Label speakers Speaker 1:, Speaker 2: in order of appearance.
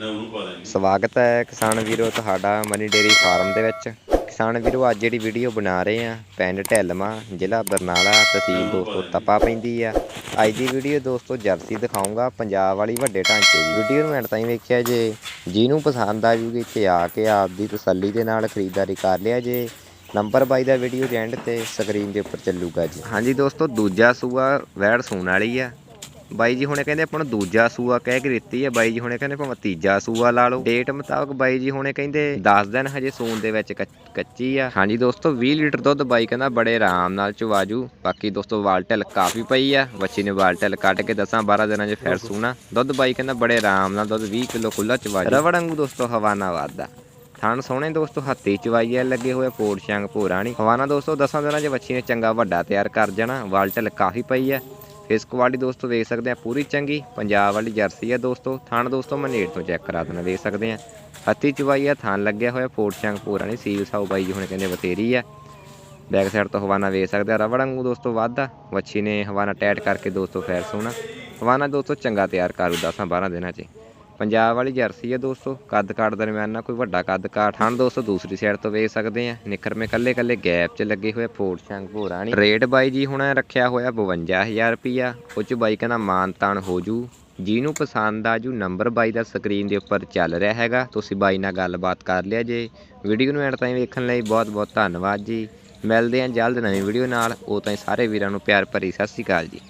Speaker 1: ਨਾ ਉਹਨੂੰ ਪਾ ਦਾਂਗੇ।
Speaker 2: ਸਵਾਗਤ ਹੈ ਕਿਸਾਨ ਵੀਰੋ ਤੁਹਾਡਾ ਮਨੀ ਡੇਰੀ ਫਾਰਮ ਦੇ ਵਿੱਚ। ਕਿਸਾਨ ਵੀਰੋ ਅੱਜ ਜਿਹੜੀ ਵੀਡੀਓ ਬਣਾ ਰਹੇ ਆ ਪਿੰਡ ਢਿੱਲਵਾਂ ਜ਼ਿਲ੍ਹਾ ਬਰਨਾਲਾ ਤਹਿਸੀਲ ਦੋਸਤੋ ਤਪਾ ਪੈਂਦੀ ਆ। ਅੱਜ ਦੀ ਵੀਡੀਓ ਦੋਸਤੋ ਜਰਸੀ ਦਿਖਾਉਂਗਾ ਪੰਜਾਬ ਵਾਲੀ ਵੱਡੇ ਢਾਂਚੇ ਦੀ। ਵੀਡੀਓ ਨੂੰ ਐਂਡ ਤਾਈਂ ਵੇਖਿਆ ਜੇ ਜਿਹਨੂੰ ਪਸੰਦ ਆ ਜੂਗੀ ਇੱਥੇ ਆ ਕੇ ਆਪਦੀ ਤਸੱਲੀ ਦੇ ਨਾਲ ਖਰੀਦਦਾਰੀ ਕਰ ਲਿਆ ਜੇ। ਨੰਬਰ ਬਾਈ ਦਾ ਵੀਡੀਓ ਦੇ ਐਂਡ ਤੇ ਸਕਰੀਨ ਦੇ ਉੱਪਰ ਚੱਲੂਗਾ ਜੀ। ਹਾਂਜੀ ਦੋਸਤੋ ਦੂਜਾ ਸੂਆ ਵੈੜ ਸੂਣ ਵਾਲੀ ਆ। ਬਾਈ ਜੀ ਹੁਣੇ ਕਹਿੰਦੇ ਆਪਾਂ ਨੂੰ ਦੂਜਾ ਸੂਆ ਕਹਿ ਕੇ ਦਿੱਤੀ ਹੈ ਬਾਈ ਜੀ ਹੁਣੇ ਕਹਿੰਦੇ ਭਾਵੇਂ ਤੀਜਾ ਸੂਆ ਲਾ ਲਓ। ਡੇਟ ਮੁਤਾਬਕ ਬਾਈ ਜੀ ਹੁਣੇ ਕਹਿੰਦੇ 10 ਦਿਨ ਹਜੇ ਸੂਣ ਦੇ ਵਿੱਚ ਕੱਚੀ ਆ। ਹਾਂਜੀ ਦੋਸਤੋ 20 ਲੀਟਰ ਦੁੱਧ ਬਾਈ ਕਹਿੰਦਾ ਬੜੇ ਆਰਾਮ ਨਾਲ ਚਵਾਜੂ। ਬਾਕੀ ਦੋਸਤੋ ਵਾਲਟਲ ਕਾਫੀ ਪਈ ਆ। ਬੱਚੀ ਨੇ ਵਾਲਟਲ ਕੱਢ ਕੇ 10 12 ਦਿਨਾਂ 'ਚ ਫਿਰ ਸੂਣਾ। ਦੁੱਧ ਬਾਈ ਕਹਿੰਦਾ ਬੜੇ ਆਰਾਮ ਨਾਲ ਦੁੱਧ 20 ਕਿਲੋ ਖੁੱਲਾ ਚਵਾਜੂ। ਰਵੜ ਵਾਂਗੂ ਦੋਸਤੋ ਹਵਾਨਾ ਵਾਦਾ ਥਣ ਸੋਹਣੇ ਦੋਸਤੋ, ਹੱਥੀ ਚਵਾਈ ਐ ਲੱਗੇ ਹੋਏ ਪੋੜ ਸ਼ੰਗ ਭੋਰਾ ਨਹੀਂ ਹਵਾਨਾ ਦੋਸਤੋ 10 ਦਿਨਾਂ 'ਚ ਬੱਚੀ ਨੇ ਚੰਗਾ ਵੱਡਾ ਤਿਆਰ ਕਰ ਜਾਣਾ। ਵਾਲਟਲ ਕਾਫੀ ਪਈ ਆ। ਫੇਸ ਕੁਆਲਿਟੀ ਦੋਸਤੋ ਦੇਖ ਸਕਦੇ ਆ, ਪੂਰੀ ਚੰਗੀ, ਪੰਜਾਬ ਵਾਲੀ ਜਰਸੀ ਆ ਦੋਸਤੋ, ਥਣ ਦੋਸਤੋ ਮੈਂ ਨੇੜ ਤੋਂ ਚੈੱਕ ਕਰਾ ਦੇਣਾ ਦੇਖ ਸਕਦੇ ਆ। ਹੱਥੀ ਚਵਾਈ ਆ, ਥਣ ਲੱਗਿਆ ਹੋਇਆ ਫੋਟ ਚੰਗ ਪੂਰਾ ਨਹੀਂ ਸੀਲ ਸਾਊ ਬਾਈ ਜੀ ਹੁਣ ਕਹਿੰਦੇ ਬਤੇਰੀ ਆ। ਬੈਕ ਸਾਈਡ ਤੋਂ ਹਵਾਨਾ ਵੇਖ ਸਕਦੇ ਆ, ਰਬੜ ਵਾਂਗੂ ਦੋਸਤੋ ਵਾਧਾ ਵੱਛੀ ਨੇ ਹਵਾਨਾ ਟੈਟ ਕਰਕੇ ਦੋਸਤੋ ਫੈਰ ਸੋਣਾ। ਹਵਾਨਾ ਦੋਸਤੋ ਚੰਗਾ ਤਿਆਰ ਕਰੂ 10 12 ਦਿਨਾਂ 'ਚ। ਪੰਜਾਬ ਵਾਲੀ ਜਰਸੀ ਹੈ ਦੋਸਤੋ, ਕੱਦ ਕਾਠ ਦਰਮਿਆਨ ਨਾ ਕੋਈ ਵੱਡਾ ਕੱਦ ਕਾਠ ਹਨ ਦੋਸਤੋ, ਦੂਸਰੀ ਸਾਈਡ ਤੋਂ ਵੇਖ ਸਕਦੇ ਆ। ਨਿਖਰ ਮੇ ਕੱਲੇ ਕੱਲੇ ਗੈਪ 'ਚ ਲੱਗੇ ਹੋਏ ਫੋਟ ਸ਼ੰਗ ਭੋਰਾ ਰੇਟ ਬਾਈ ਜੀ ਹੁਣ ਰੱਖਿਆ ਹੋਇਆ 52000 ਰੁਪਿਆ ਉਹ 'ਚ ਬਾਈ ਕਹਿੰਦਾ ਮਾਨ ਤਾਨ ਹੋ ਜੂ। ਜਿਹਨੂੰ ਪਸੰਦ ਆ ਜੂ ਨੰਬਰ ਬਾਈ ਦਾ ਸਕਰੀਨ ਦੇ ਉੱਪਰ ਚੱਲ ਰਿਹਾ ਹੈਗਾ। ਤੁਸੀਂ ਬਾਈ ਨਾਲ ਗੱਲਬਾਤ ਕਰ ਲਿਆ ਜੇ। ਵੀਡੀਓ ਨੂੰ ਐਂਡ ਤਾਈਂ ਵੇਖਣ ਲਈ ਬਹੁਤ ਬਹੁਤ ਧੰਨਵਾਦ ਜੀ। ਮਿਲਦੇ ਹਾਂ ਜਲਦ ਨਵੀਂ ਵੀਡੀਓ ਨਾਲ। ਉਹ ਤਾਈਂ ਸਾਰੇ ਵੀਰਾਂ ਨੂੰ ਪਿਆਰ ਭਰੀ ਸਤਿ ਸ਼੍ਰੀ ਅਕਾਲ ਜੀ।